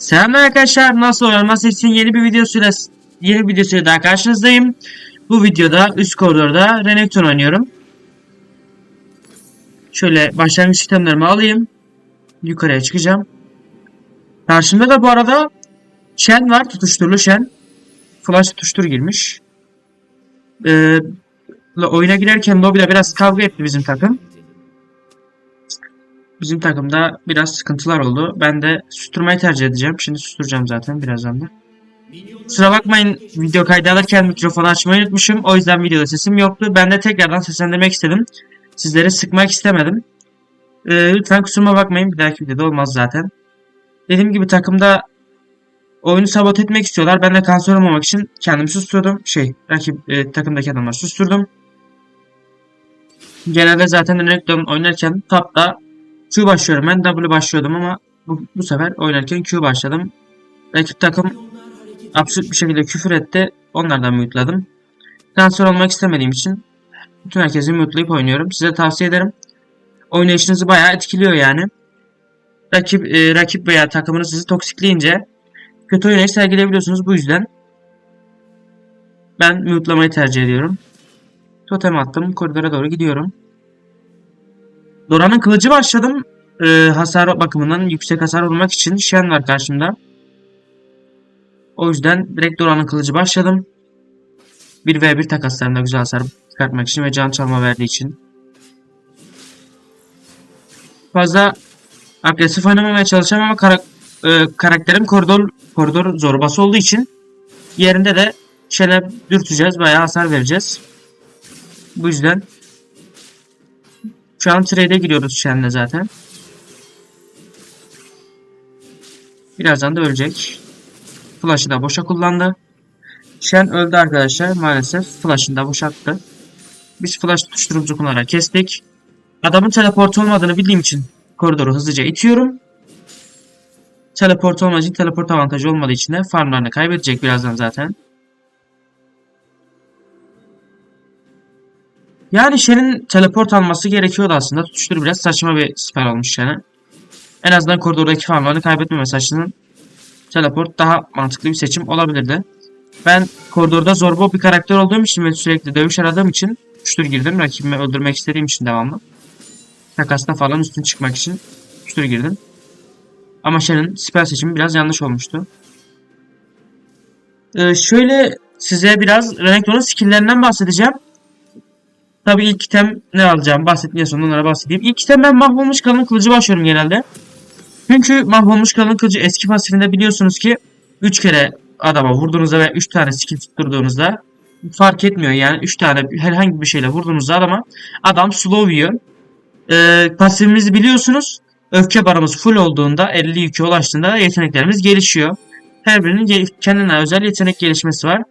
Selam arkadaşlar nasıl oynanması için yeni bir videosuyla yeni bir videosuyla daha karşınızdayım. Bu videoda üst koridorda Renekton oynuyorum. Şöyle başlangıç itemlerimi alayım. Yukarıya çıkacağım. Karşımda da bu arada Shen var tutuşturulu Shen. Flash tutuştur girmiş. Ee, oyuna girerken lobide biraz kavga etti bizim takım. Bizim takımda biraz sıkıntılar oldu. Ben de susturmayı tercih edeceğim. Şimdi susturacağım zaten birazdan da. Kusura bakmayın video kaydı alırken mikrofonu açmayı unutmuşum. O yüzden videoda sesim yoktu. Ben de tekrardan seslendirmek istedim. Sizleri sıkmak istemedim. Ee, lütfen kusuruma bakmayın. Bir dahaki videoda olmaz zaten. Dediğim gibi takımda oyunu sabote etmek istiyorlar. Ben de kanser olmamak için kendimi susturdum. Şey, rakip e, takımdaki adamları susturdum. Genelde zaten Renekton oynarken tapta Q başlıyorum ben W başlıyordum ama bu, bu sefer oynarken Q başladım. Rakip takım absürt bir şekilde küfür etti. Onlardan mute'ladım. Kanser olmak istemediğim için bütün herkesi mute'layıp oynuyorum. Size tavsiye ederim. Oynayışınızı bayağı etkiliyor yani. Rakip e, rakip veya takımınız sizi toksikleyince kötü oynayış sergileyebiliyorsunuz bu yüzden. Ben mute'lamayı tercih ediyorum. Totem attım. Koridora doğru gidiyorum. Dora'nın kılıcı başladım. Ee, hasar bakımından yüksek hasar vurmak için Shen var karşımda. O yüzden direkt Dora'nın kılıcı başladım. 1v1 takaslarında güzel hasar çıkartmak için ve can çalma verdiği için. Fazla agresif oynamamaya çalışacağım ama karak e, karakterim koridor koridor zorbası olduğu için yerinde de Shen'e dürteceğiz. Bayağı hasar vereceğiz. Bu yüzden şu an trade'e giriyoruz Shen'le zaten. Birazdan da ölecek. Flash'ı da boşa kullandı. Shen öldü arkadaşlar maalesef. Flash'ını da boşalttı. Biz flash tutuşturucu kullanarak kestik. Adamın teleport olmadığını bildiğim için koridoru hızlıca itiyorum. Teleport olmadığı için teleport avantajı olmadığı için de farmlarını kaybedecek birazdan zaten. Yani Shen'in teleport alması gerekiyordu aslında. Tutuştur biraz saçma bir spell olmuş Shen'e. En azından koridordaki farmlarını kaybetmemesi açısından teleport daha mantıklı bir seçim olabilirdi. Ben koridorda zorbo bir karakter olduğum için ve sürekli dövüş aradığım için tutuştur girdim. Rakibimi öldürmek istediğim için devamlı. Takasta falan üstün çıkmak için tutuştur girdim. Ama Shen'in spell seçimi biraz yanlış olmuştu. Ee, şöyle size biraz Renekton'un skill'lerinden bahsedeceğim. Tabii ilk item ne alacağım bahsetmeye sonra onlara bahsedeyim. İlk item ben mahvolmuş kalın kılıcı başlıyorum genelde. Çünkü mahvolmuş kalın kılıcı eski pasifinde biliyorsunuz ki 3 kere adama vurduğunuzda ve 3 tane skill tutturduğunuzda fark etmiyor yani 3 tane herhangi bir şeyle vurduğunuzda adama adam slow yiyor. Ee, pasifimizi biliyorsunuz. Öfke barımız full olduğunda 50 yükü ulaştığında yeteneklerimiz gelişiyor. Her birinin kendine özel yetenek gelişmesi var.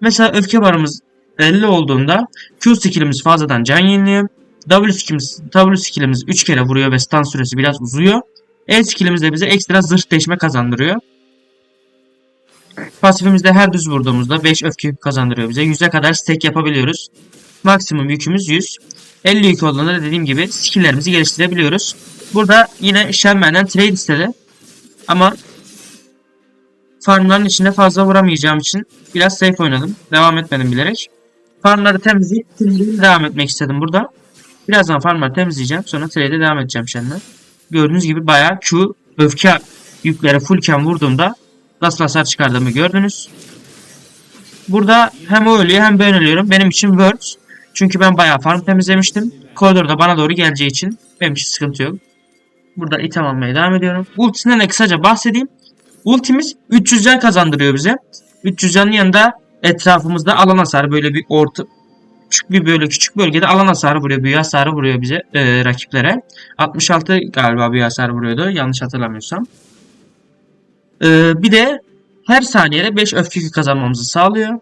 Mesela öfke barımız 50 olduğunda Q skillimiz fazladan can yeniliyor. W skillimiz, W skillimiz 3 kere vuruyor ve stun süresi biraz uzuyor. E skillimiz de bize ekstra zırh deşme kazandırıyor. Pasifimizde her düz vurduğumuzda 5 öfke kazandırıyor bize. 100'e kadar stack yapabiliyoruz. Maksimum yükümüz 100. 50 yük olduğunda da dediğim gibi skilllerimizi geliştirebiliyoruz. Burada yine Shenman'den trade istedi. Ama farmların içinde fazla vuramayacağım için biraz safe oynadım. Devam etmedim bilerek. Farmları temizleyip devam etmek istedim burada. Birazdan farmları temizleyeceğim. Sonra trade'e devam edeceğim Shen'le. Gördüğünüz gibi bayağı Q öfke yükleri fullken vurduğumda nasıl hasar çıkardığımı gördünüz. Burada hem o ölüyor hem ben ölüyorum. Benim için works. Çünkü ben bayağı farm temizlemiştim. Koridorda bana doğru geleceği için benim için sıkıntı yok. Burada item almaya devam ediyorum. Ultisinden de kısaca bahsedeyim. Ultimiz 300 can kazandırıyor bize. 300 canın yanında etrafımızda alan hasarı böyle bir orta küçük bir böyle küçük bölgede alan hasarı vuruyor. Büyü hasarı vuruyor bize e, rakiplere. 66 galiba büyü hasarı vuruyordu yanlış hatırlamıyorsam. E, bir de her saniyede 5 öfke kazanmamızı sağlıyor.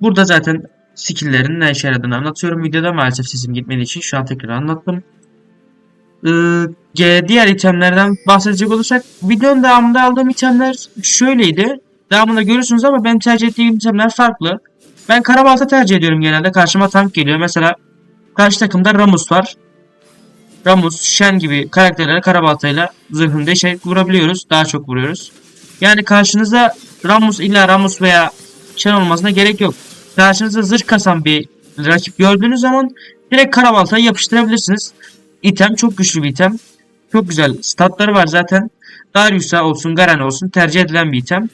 Burada zaten skill'lerin ne işe yaradığını anlatıyorum. Videoda maalesef sesim gitmediği için şu an tekrar anlattım. Ee, diğer itemlerden bahsedecek olursak videonun devamında aldığım itemler şöyleydi. Devamında görürsünüz ama ben tercih ettiğim itemler farklı. Ben karabalta tercih ediyorum genelde. Karşıma tank geliyor. Mesela karşı takımda Ramus var. Ramus, Shen gibi karakterlere karabaltayla zırhını deşerek vurabiliyoruz. Daha çok vuruyoruz. Yani karşınıza Ramus illa Ramus veya Shen olmasına gerek yok. Karşınıza zırh kasan bir rakip gördüğünüz zaman direkt karabaltayı yapıştırabilirsiniz. İtem çok güçlü bir item. Çok güzel statları var zaten. Darius'a olsun Garen olsun tercih edilen bir item.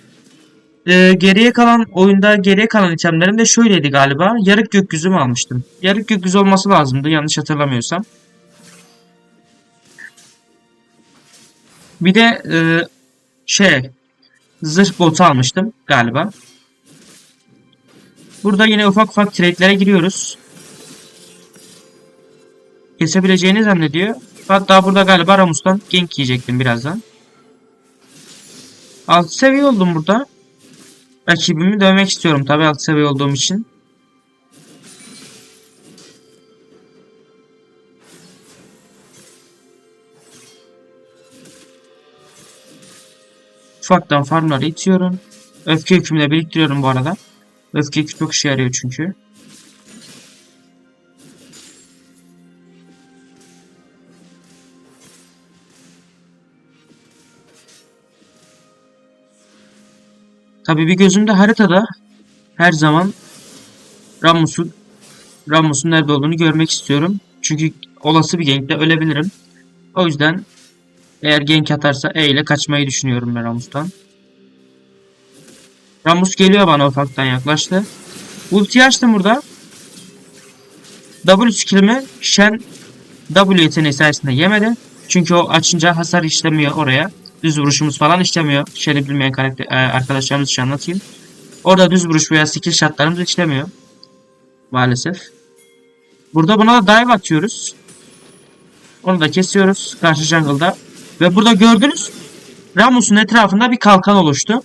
Ee, geriye kalan oyunda geriye kalan itemlerim de şöyleydi galiba. Yarık gökyüzü mü almıştım? Yarık gökyüzü olması lazımdı yanlış hatırlamıyorsam. Bir de e, şey zırh botu almıştım galiba. Burada yine ufak ufak trade'lere giriyoruz. Kesebileceğini zannediyor. Hatta burada galiba Ramus'tan gank yiyecektim birazdan. 6 seviye oldum burada. Rakibimi dövmek istiyorum tabi 6 seviye olduğum için. Ufaktan farmları itiyorum. Öfke yükümü biriktiriyorum bu arada. Öfke yükü çok işe yarıyor çünkü. Tabii bir gözümde haritada her zaman Ramus'un Ramus'un nerede olduğunu görmek istiyorum. Çünkü olası bir gankte ölebilirim. O yüzden eğer gank atarsa E ile kaçmayı düşünüyorum ben Ramus'tan. Ramus geliyor bana ufaktan yaklaştı. Ulti açtım burada. W skillimi Shen W yeteneği sayesinde yemedi. Çünkü o açınca hasar işlemiyor oraya. Düz vuruşumuz falan işlemiyor. Shen'i bilmeyen karakter, e, arkadaşlarımız için anlatayım. Orada düz vuruş veya skill shotlarımız işlemiyor. Maalesef. Burada buna da dive atıyoruz. Onu da kesiyoruz karşı jungle'da. Ve burada gördünüz Ramus'un etrafında bir kalkan oluştu.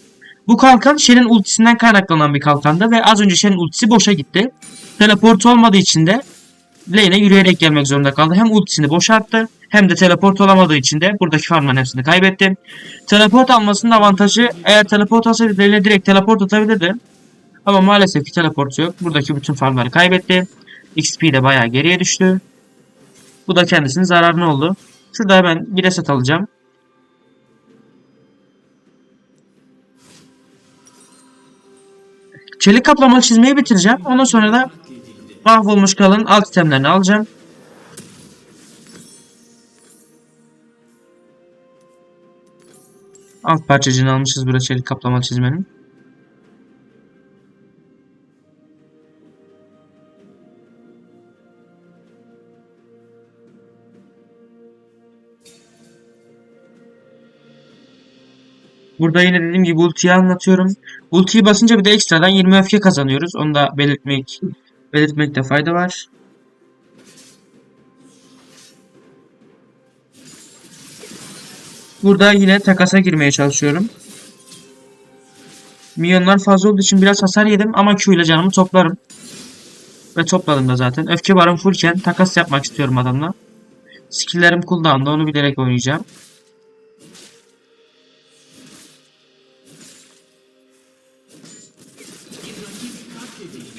Bu kalkan Shen'in ultisinden kaynaklanan bir kalkandı ve az önce Shen'in ultisi boşa gitti. Teleport olmadığı için de lane'e yürüyerek gelmek zorunda kaldı. Hem ultisini boşa attı hem de teleport olamadığı için de buradaki farmların hepsini kaybetti. Teleport almasının avantajı eğer teleport alsaydı lane'e direkt teleport atabilirdi. Ama maalesef ki teleport yok. Buradaki bütün farmları kaybetti. XP de bayağı geriye düştü. Bu da kendisinin zararına oldu. Şurada hemen bir reset alacağım. Çelik kaplamalı çizmeyi bitireceğim. Ondan sonra da mahvolmuş kalın alt itemlerini alacağım. Alt parçacığını almışız burada çelik kaplamalı çizmenin. Burada yine dediğim gibi ultiyi anlatıyorum. Ultiyi basınca bir de ekstradan 20 öfke kazanıyoruz. Onu da belirtmek belirtmekte fayda var. Burada yine takasa girmeye çalışıyorum. Milyonlar fazla olduğu için biraz hasar yedim ama Q ile canımı toplarım. Ve topladım da zaten. Öfke barım fullken takas yapmak istiyorum adamla. Skill'lerim cooldown'da onu bilerek oynayacağım.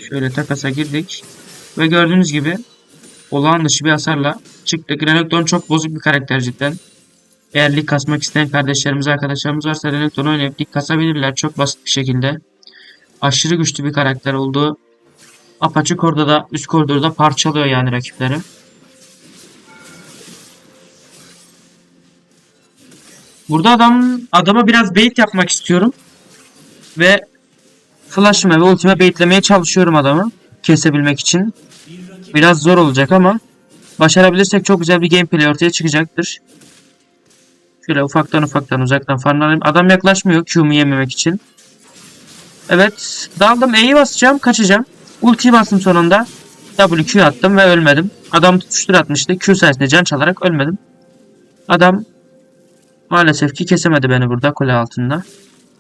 Şöyle takasa girdik. Ve gördüğünüz gibi olağan dışı bir hasarla çıktık. Renekton çok bozuk bir karakter cidden. Eğer lig kasmak isteyen kardeşlerimiz, arkadaşlarımız varsa Renekton oynayıp lig kasabilirler çok basit bir şekilde. Aşırı güçlü bir karakter olduğu apaçık orada da üst koridorda parçalıyor yani rakipleri. Burada adam adama biraz bait yapmak istiyorum. Ve flash'ıma ve ultime baitlemeye çalışıyorum adamı. Kesebilmek için. Biraz zor olacak ama başarabilirsek çok güzel bir gameplay ortaya çıkacaktır. Şöyle ufaktan ufaktan uzaktan farmlarım. Adam yaklaşmıyor Q'mu yememek için. Evet. Daldım E'yi basacağım. Kaçacağım. Ultiyi bastım sonunda. W Q attım ve ölmedim. Adam tutuştur atmıştı. Q sayesinde can çalarak ölmedim. Adam maalesef ki kesemedi beni burada kule altında.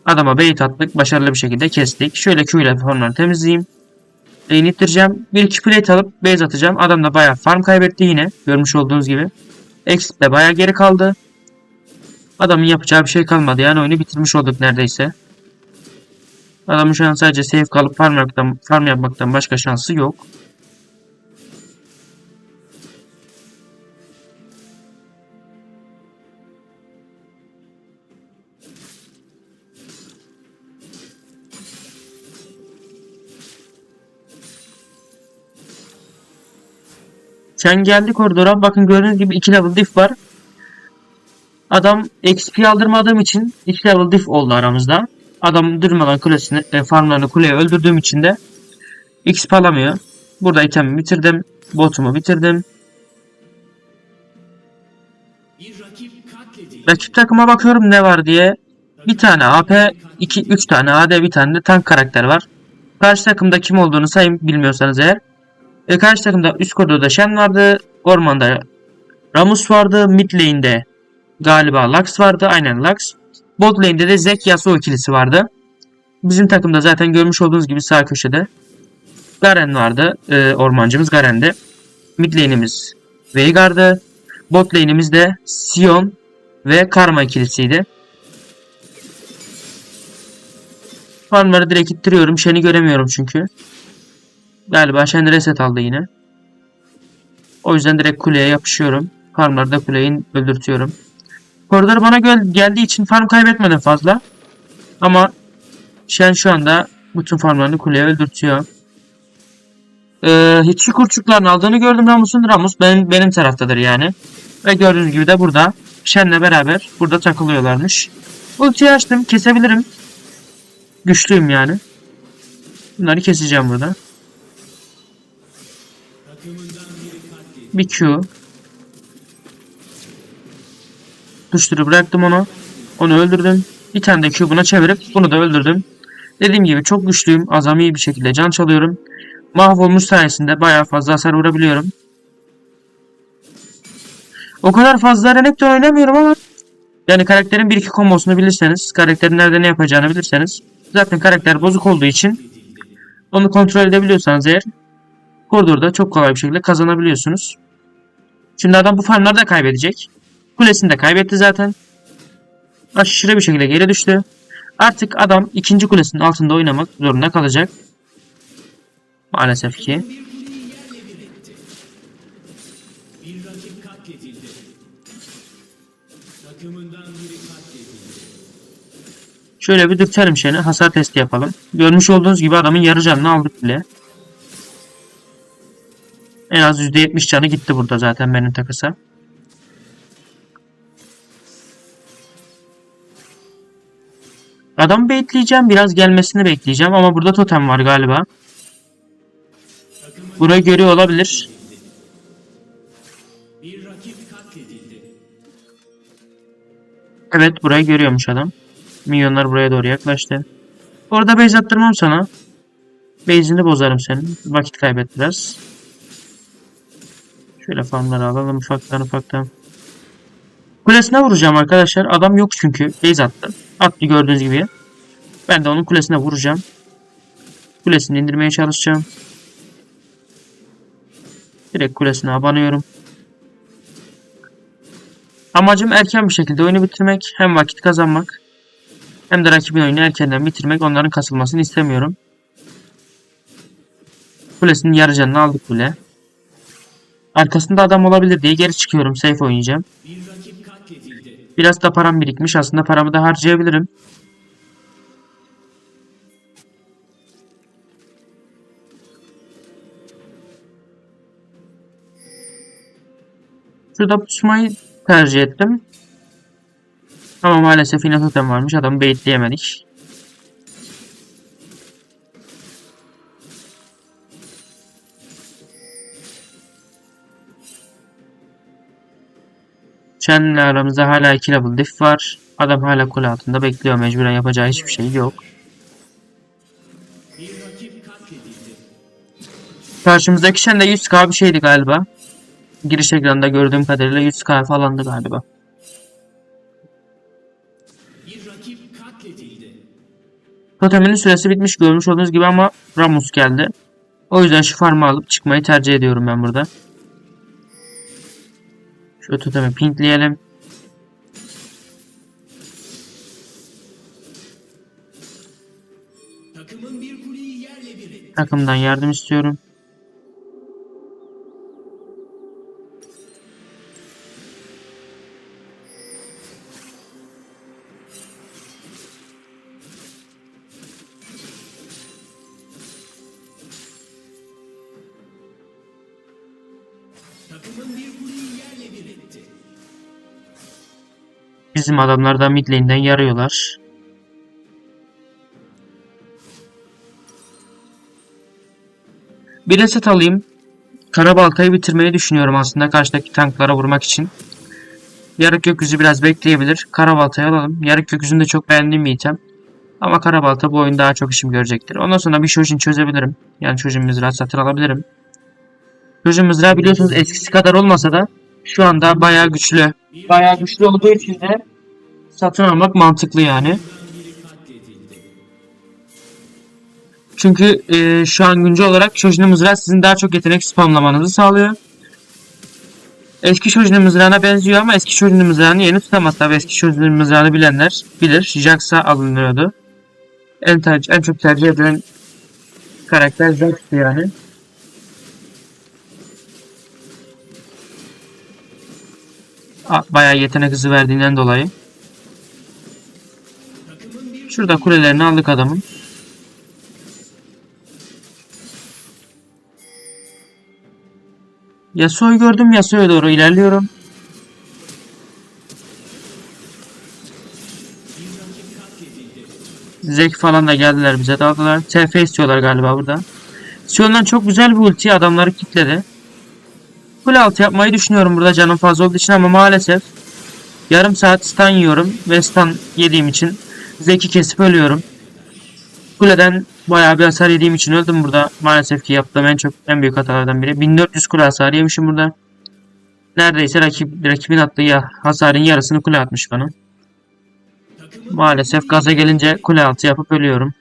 Adama bait attık. Başarılı bir şekilde kestik. Şöyle Q ile formları temizleyeyim. Lane ittireceğim. Bir iki plate alıp base atacağım. Adam da bayağı farm kaybetti yine. Görmüş olduğunuz gibi. Exit de bayağı geri kaldı. Adamın yapacağı bir şey kalmadı. Yani oyunu bitirmiş olduk neredeyse. Adamın şu an sadece save kalıp farm yapmaktan, farm yapmaktan başka şansı yok. Sen geldi koridora. Bakın gördüğünüz gibi iki level diff var. Adam XP aldırmadığım için 2 level diff oldu aramızda. Adam durmadan kulesini, e, farmlarını kuleye öldürdüğüm için de XP alamıyor. Burada itemimi bitirdim. Botumu bitirdim. Rakip takıma bakıyorum ne var diye. Bir tane AP, 2 3 tane AD, bir tane de tank karakter var. Karşı takımda kim olduğunu sayın bilmiyorsanız eğer. E, karşı takımda üst koridorda Shen vardı. Ormanda Ramus vardı. Mid lane'de galiba Lux vardı. Aynen Lux. Bot lane'de de Zek Yasuo ikilisi vardı. Bizim takımda zaten görmüş olduğunuz gibi sağ köşede Garen vardı. E, ormancımız Garen'di. Mid lane'imiz Veigar'dı. Bot lane'imiz de Sion ve Karma ikilisiydi. Farmları direkt ittiriyorum. Shen'i göremiyorum çünkü. Galiba Shen reset aldı yine. O yüzden direkt kuleye yapışıyorum. Farmları da kuleyi öldürtüyorum. Koridor bana gel geldiği için farm kaybetmedim fazla. Ama Shen şu anda bütün farmlarını kuleye öldürtüyor. Ee, hiç kurçukların aldığını gördüm Ramus'un. Ramus benim, benim taraftadır yani. Ve gördüğünüz gibi de burada Shen'le beraber burada takılıyorlarmış. Ultiyi açtım. Kesebilirim. Güçlüyüm yani. Bunları keseceğim burada. Bir Q. Tuşları bıraktım onu. Onu öldürdüm. Bir tane de Q çevirip bunu da öldürdüm. Dediğim gibi çok güçlüyüm. Azami bir şekilde can çalıyorum. Mahvolmuş sayesinde bayağı fazla hasar vurabiliyorum. O kadar fazla Renekton oynamıyorum ama yani karakterin bir iki kombosunu bilirseniz, karakterin nerede ne yapacağını bilirseniz zaten karakter bozuk olduğu için onu kontrol edebiliyorsanız eğer koridorda çok kolay bir şekilde kazanabiliyorsunuz. Şimdi adam bu farmları da kaybedecek. Kulesini de kaybetti zaten. Aşırı bir şekilde geri düştü. Artık adam ikinci kulesinin altında oynamak zorunda kalacak. Maalesef ki. Şöyle bir dürtelim şeyini. Hasar testi yapalım. Görmüş olduğunuz gibi adamın yarı canını aldık bile. En az %70 canı gitti burada zaten benim takısa. Adam bekleyeceğim. Biraz gelmesini bekleyeceğim. Ama burada totem var galiba. Burayı görüyor olabilir. Evet burayı görüyormuş adam. Milyonlar buraya doğru yaklaştı. Orada base attırmam sana. Base'ini bozarım senin. Vakit kaybet biraz. Şöyle farmları alalım ufaktan ufaktan. Kulesine vuracağım arkadaşlar. Adam yok çünkü. Base attı. Attı gördüğünüz gibi. Ben de onun kulesine vuracağım. Kulesini indirmeye çalışacağım. Direkt kulesine abanıyorum. Amacım erken bir şekilde oyunu bitirmek. Hem vakit kazanmak. Hem de rakibin oyunu erkenden bitirmek. Onların kasılmasını istemiyorum. Kulesinin yarı canını aldık bile. Arkasında adam olabilir diye geri çıkıyorum. Safe oynayacağım. Biraz da param birikmiş. Aslında paramı da harcayabilirim. Şurada pusmayı tercih ettim. Ama maalesef yine totem varmış. Adamı baitleyemedik. Shen'le aramızda hala 2 level diff var. Adam hala kule altında bekliyor. Mecburen yapacağı hiçbir şey yok. Karşımızdaki Shen de 100k bir şeydi galiba. Giriş ekranında gördüğüm kadarıyla 100k falandı galiba. Toteminin süresi bitmiş görmüş olduğunuz gibi ama Ramus geldi. O yüzden şu farmı alıp çıkmayı tercih ediyorum ben burada. Şu totemi pinkleyelim. Takımdan yardım istiyorum. Bizim adamlar da mid yarıyorlar. Bir reset alayım. Karabaltayı bitirmeyi düşünüyorum aslında karşıdaki tanklara vurmak için. Yarık gökyüzü biraz bekleyebilir. Karabaltayı alalım. Yarık gökyüzünü de çok beğendiğim bir item. Ama Karabalta bu oyun daha çok işim görecektir. Ondan sonra bir Shojin çözebilirim. Yani Shojin mızrağı satın alabilirim. Shojin mızrağı biliyorsunuz eskisi kadar olmasa da şu anda bayağı güçlü. Bayağı güçlü olduğu için de satın almak mantıklı yani. Çünkü e, şu an güncel olarak Shojin mızrağı sizin daha çok yetenek spamlamanızı sağlıyor. Eski Shojin mızrağına benziyor ama eski Shojin mızrağını yeni tutamaz. Tabi eski Shojin mızrağını bilenler bilir. Jax'a alınıyordu. En, tercih, en çok tercih edilen karakter Jax'tı yani. Bayağı yetenek hızı verdiğinden dolayı. Şurada kulelerini aldık adamın. Yasuo'yu gördüm. Yasuo'ya doğru ilerliyorum. Zek falan da geldiler bize daldılar. TF istiyorlar galiba burada. Sion'dan çok güzel bir ulti adamları kitledi. Kule altı yapmayı düşünüyorum burada canım fazla olduğu için ama maalesef yarım saat stun yiyorum ve stun yediğim için Zek'i kesip ölüyorum. Kuleden bayağı bir hasar yediğim için öldüm burada. Maalesef ki yaptığım en çok en büyük hatalardan biri. 1400 kule hasar yemişim burada. Neredeyse rakip, rakibin attığı ya, hasarın yarısını kule atmış bana. Maalesef gaza gelince kule altı yapıp ölüyorum.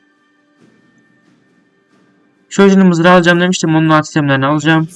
Şojin'i mızrağı alacağım demiştim. Onun itemlerini alacağım.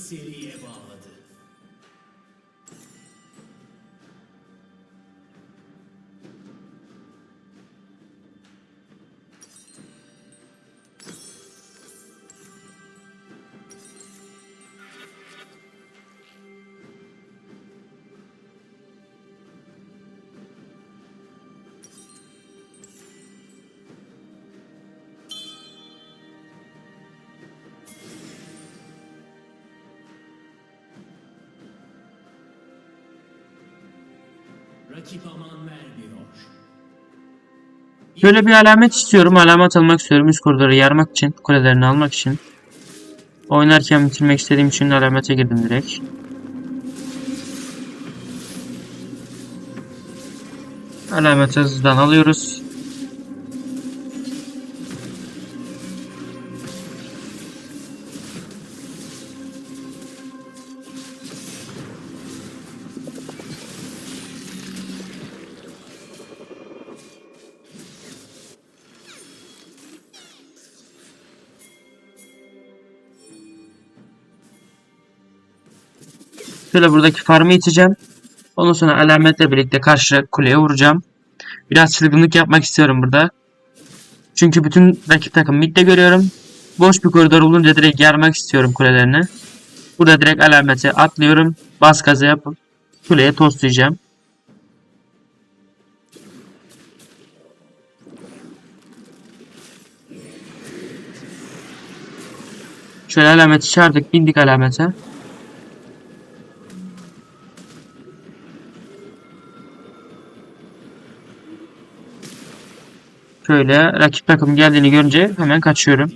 Rakip aman vermiyor. Böyle bir alamet istiyorum. Alamet almak istiyorum. Üst koridoru yarmak için. Kulelerini almak için. Oynarken bitirmek istediğim için alamete girdim direkt. Alameti hızlıdan alıyoruz. Şöyle buradaki farmı iteceğim. Ondan sonra alametle birlikte karşı kuleye vuracağım. Biraz çılgınlık yapmak istiyorum burada. Çünkü bütün rakip takım midde görüyorum. Boş bir koridor olunca direkt yarmak istiyorum kulelerini. Burada direkt alamete atlıyorum. Bas gaza yapıp kuleye tostlayacağım. Şöyle alameti çağırdık. Bindik alamete. Şöyle rakip takım geldiğini görünce hemen kaçıyorum.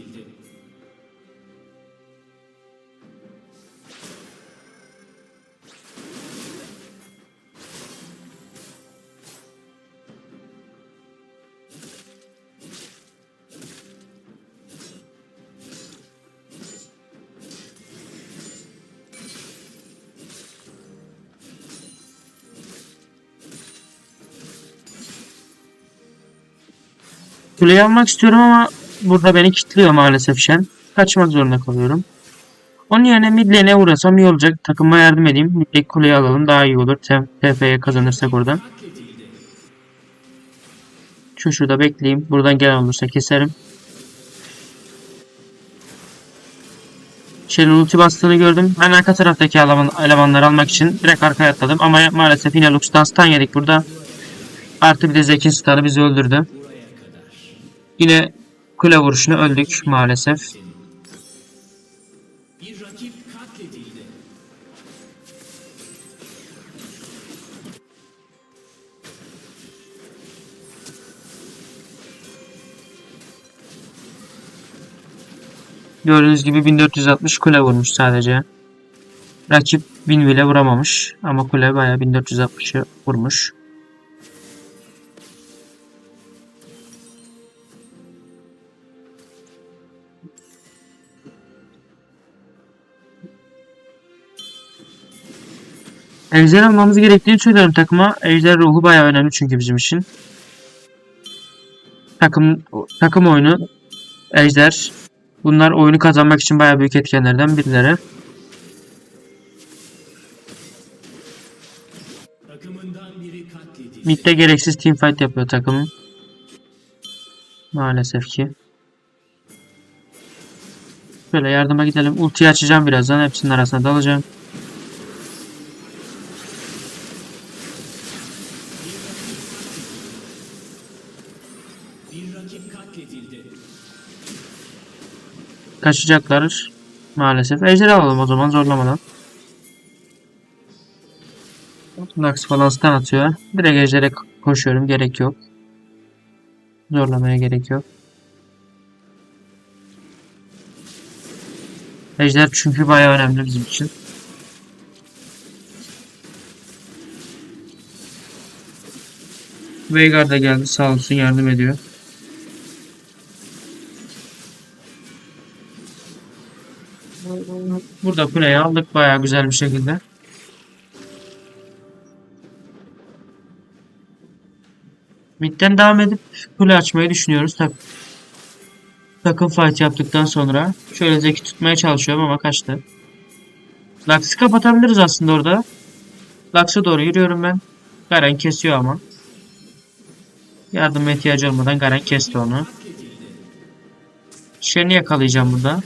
Kuleyi almak istiyorum ama burada beni kilitliyor maalesef Shen. Kaçmak zorunda kalıyorum. Onun yerine mid lane'e uğrasam iyi olacak. Takıma yardım edeyim. Mid'deki kuleyi alalım daha iyi olur. TF'ye kazanırsak oradan. Şu şurada bekleyeyim. Buradan gelen olursa keserim. Shen'in ulti bastığını gördüm. Ben arka taraftaki eleman, elemanları almak için direkt arkaya atladım. Ama maalesef yine Lux'tan stun yedik burada. Artı bir de Zek'in stun'ı bizi öldürdü. Yine kule vuruşuna öldük maalesef. Gördüğünüz gibi 1460 kule vurmuş sadece. Rakip 1000 bile vuramamış ama kule bayağı 1460'ı vurmuş. Ejder almamız gerektiğini söylüyorum takıma. Ejder ruhu bayağı önemli çünkü bizim için. Takım takım oyunu Ejder. Bunlar oyunu kazanmak için bayağı büyük etkenlerden birileri. Mid'de gereksiz teamfight yapıyor takımın. Maalesef ki. Böyle yardıma gidelim. Ultiyi açacağım birazdan. Hepsinin arasına dalacağım. Kaçacaklar. Maalesef. Ejder alalım o zaman zorlamadan. Lux falan stun atıyor. Direkt ejdere koşuyorum. Gerek yok. Zorlamaya gerek yok. Ejder çünkü bayağı önemli bizim için. Veigar da geldi sağ olsun yardım ediyor. Burada kuleyi aldık bayağı güzel bir şekilde. Mid'den devam edip kule açmayı düşünüyoruz. Tak takım fight yaptıktan sonra. Şöyle zeki tutmaya çalışıyorum ama kaçtı. Lux'ı kapatabiliriz aslında orada. Lux'a doğru yürüyorum ben. Garen kesiyor ama. Yardıma ihtiyacı olmadan Garen kesti onu. Shen'i yakalayacağım burada.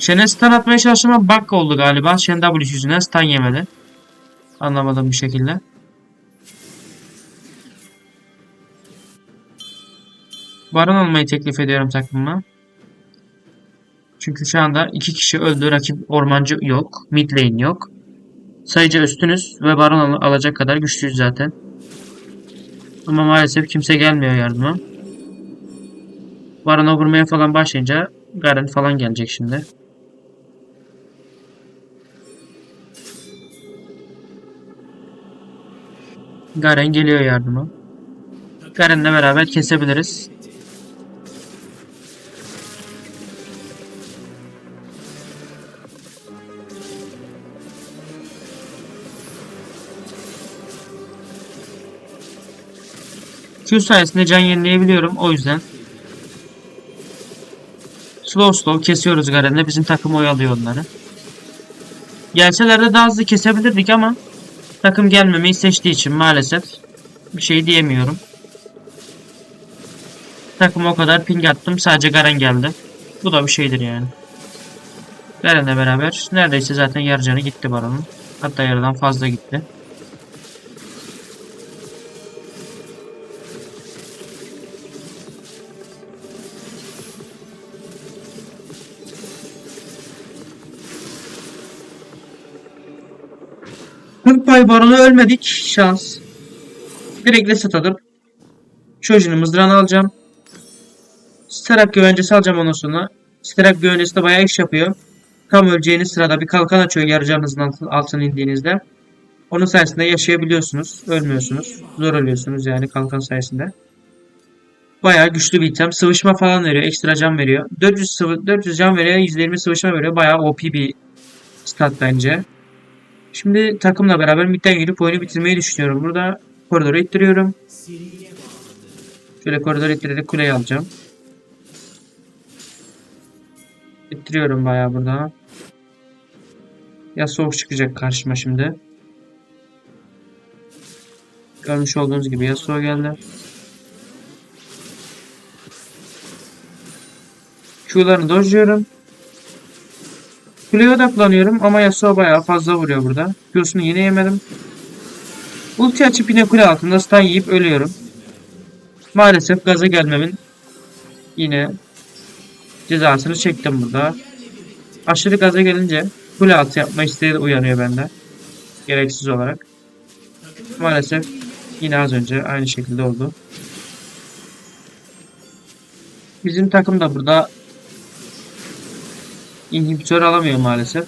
Shen'e stun atmaya çalıştım ama bug oldu galiba. Shen W yüzünden stun yemedi. Anlamadığım bir şekilde. Baron almayı teklif ediyorum takımıma. Çünkü şu anda iki kişi öldü. Rakip ormancı yok. Mid lane yok. Sayıca üstünüz ve baron al- alacak kadar güçlüyüz zaten. Ama maalesef kimse gelmiyor yardıma. Baron'a vurmaya falan başlayınca Garen falan gelecek şimdi. Garen geliyor yardıma. Garen'le beraber kesebiliriz. Q sayesinde can yenileyebiliyorum o yüzden. Slow slow kesiyoruz Garen'le. Bizim takım oyalıyor onları. Gelseler de daha hızlı kesebilirdik ama takım gelmemeyi seçtiği için maalesef bir şey diyemiyorum. Takım o kadar ping attım. Sadece Garen geldi. Bu da bir şeydir yani. Garen'le beraber neredeyse zaten yarı canı gitti Baron'un. Hatta yarıdan fazla gitti. Kırpay Baron'u ölmedik. Şans. Direkt reset atıp çocuğunu mızrağını alacağım. Sterak güvencesi alacağım ondan sonra. Sterak güvencesi de bayağı iş yapıyor. Tam öleceğiniz sırada bir kalkan açıyor yarıcanınızın altın, altına indiğinizde. Onun sayesinde yaşayabiliyorsunuz. Ölmüyorsunuz. Zor ölüyorsunuz yani kalkan sayesinde. Bayağı güçlü bir item. Sıvışma falan veriyor. Ekstra can veriyor. 400, sıvı, 400 can veriyor. 120 sıvışma veriyor. Bayağı OP bir stat bence. Şimdi takımla beraber midden girip oyunu bitirmeyi düşünüyorum. Burada koridoru ittiriyorum. Şöyle koridoru ittirerek kuleyi alacağım. İttiriyorum bayağı burada. Yasuo çıkacak karşıma şimdi. Görmüş olduğunuz gibi Yasuo geldi. Q'larını dojluyorum. Kuleye odaklanıyorum ama Yasuo bayağı fazla vuruyor burada. Q'sunu yine yemedim. Ulti açıp yine kule altında stun yiyip ölüyorum. Maalesef gaza gelmemin yine cezasını çektim burada. Aşırı gaza gelince kule altı yapma isteği de uyanıyor bende. Gereksiz olarak. Maalesef yine az önce aynı şekilde oldu. Bizim takım da burada inhibitör alamıyor maalesef.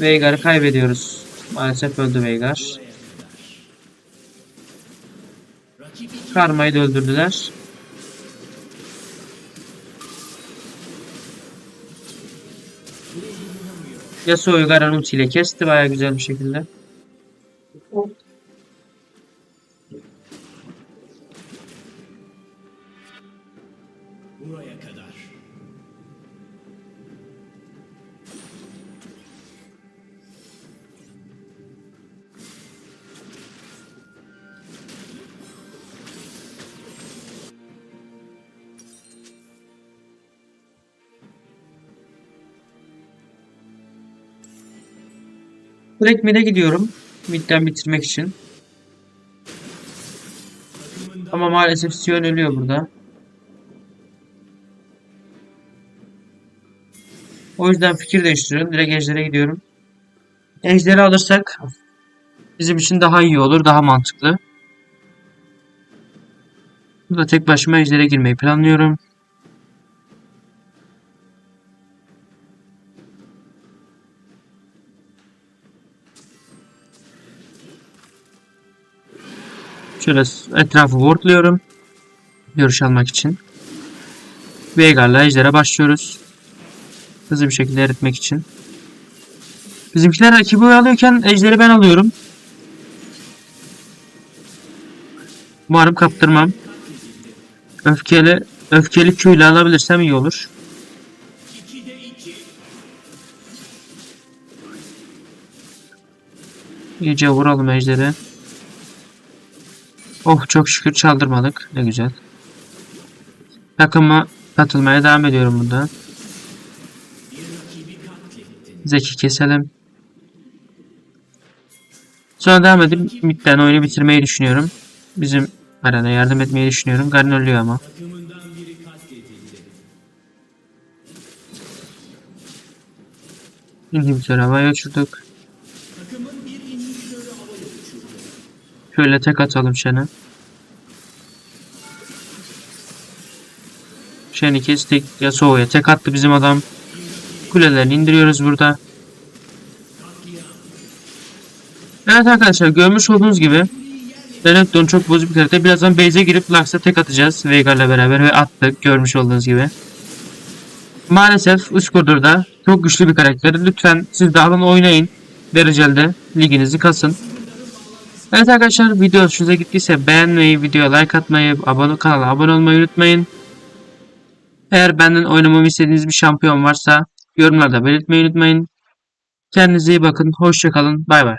Veigar'ı kaybediyoruz. Maalesef öldü Veigar. Karma'yı da öldürdüler. Yasuo'yu Garen ultiyle kesti baya güzel bir şekilde. Direkt gidiyorum. Mid'den bitirmek için. Ama maalesef Sion ölüyor burada. O yüzden fikir değiştiriyorum. Direkt Ejder'e gidiyorum. Ejder'i alırsak bizim için daha iyi olur. Daha mantıklı. Burada tek başıma Ejder'e girmeyi planlıyorum. Şöyle etrafı wardluyorum. Görüş almak için. Veigar'la Ejder'e başlıyoruz. Hızlı bir şekilde eritmek için. Bizimkiler rakibi alıyorken Ejder'i ben alıyorum. Umarım kaptırmam. Öfkeli öfkeli Q alabilirsem iyi olur. 2'de 2. İyice vuralım Ejder'i. Oh çok şükür çaldırmadık. Ne güzel. Takıma katılmaya devam ediyorum burada. Zeki keselim. Sonra devam edip midden oyunu bitirmeyi düşünüyorum. Bizim Garen'e yardım etmeyi düşünüyorum. Garen ölüyor ama. İnhibitörü havaya uçurduk. Şöyle tek atalım Shen'e. Shen'i kestik. Yasuo'ya tek attı bizim adam. Kulelerini indiriyoruz burada. Evet arkadaşlar görmüş olduğunuz gibi Renekton çok bozuk bir karakter. Birazdan base'e girip Lux'a tek atacağız. Veigar'la beraber ve attık görmüş olduğunuz gibi. Maalesef üst koridorda çok güçlü bir karakter. Lütfen siz de alın oynayın. Derecelde liginizi kasın. Evet arkadaşlar video hoşunuza gittiyse beğenmeyi, videoya like atmayı, abone kanala abone olmayı unutmayın. Eğer benden oynamamı istediğiniz bir şampiyon varsa yorumlarda belirtmeyi unutmayın. Kendinize iyi bakın. Hoşçakalın. Bay bay.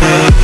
We'll